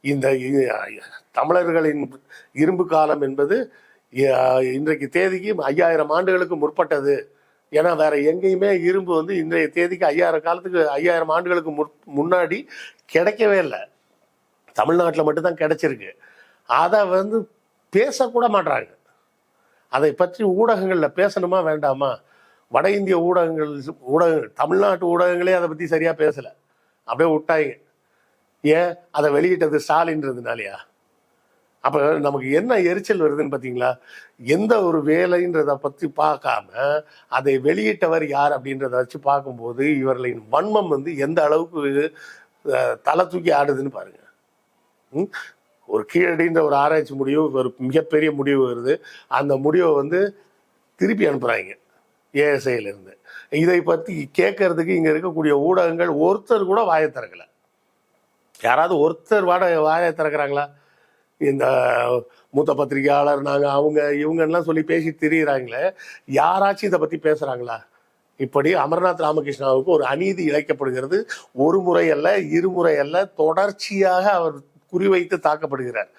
இந்த தமிழர்களின் இரும்பு காலம் என்பது இன்றைக்கு தேதிக்கு ஐயாயிரம் ஆண்டுகளுக்கு முற்பட்டது. ஏன்னா வேற எங்கேயுமே இரும்பு வந்து இன்றைய தேதிக்கு ஐயாயிரம் காலத்துக்கு ஐயாயிரம் ஆண்டுகளுக்கு முற்- முன்னாடி கிடைக்கவே இல்லை. தமிழ்நாட்டில் மட்டும்தான் கிடைச்சிருக்கு. அதை வந்து பேசக்கூட மாட்டாங்க அதை பற்றி ஊடகங்களில் பேசணுமா வேண்டாமா? வட இந்திய ஊடகங்கள் ஊடகங்கள் தமிழ்நாட்டு ஊடகங்களே அதை பற்றி சரியாக பேசலை. அப்படியே விட்டாங்க ஏன்? அதை வெளியிட்டது ஸ்டாலின்றதுனாலயா? அப்போ நமக்கு என்ன எரிச்சல் வருதுன்னு பார்த்தீங்களா எந்த ஒரு வேலைன்றதை பற்றி பார்க்காம அதை வெளியிட்டவர் யார் அப்படின்றத வச்சு பார்க்கும்போது இவர்களின் வன்மம் வந்து எந்த அளவுக்கு தலை தூக்கி ஆடுதுன்னு பாருங்க. ம்? ஒரு கீழடின்ற ஒரு ஆராய்ச்சி முடிவு ஒரு மிகப்பெரிய முடிவு வருது. அந்த முடிவை வந்து திருப்பி அனுப்புகிறாங்க ஏஎஸ்ஐல இருந்து. இதை பற்றி கேட்கறதுக்கு இங்கே இருக்கக்கூடிய ஊடகங்கள் ஒருத்தர் கூட வாயை திறக்கல. யாராவது ஒருத்தர் வாட வாயை திறக்கிறாங்களா? இந்த மூத்த பத்திரிகையாளர் நாங்கள் அவங்க இவங்கெல்லாம் சொல்லி பேசி திரியிறாங்களே யாராச்சும் இதை பற்றி பேசுகிறாங்களா இப்படி அமர்நாத் ராமகிருஷ்ணாவுக்கு ஒரு அநீதி இழைக்கப்படுகிறது. ஒரு முறை அல்ல இருமுறை அல்ல தொடர்ச்சியாக அவர் குறிவைத்து தாக்கப்படுகிறார்.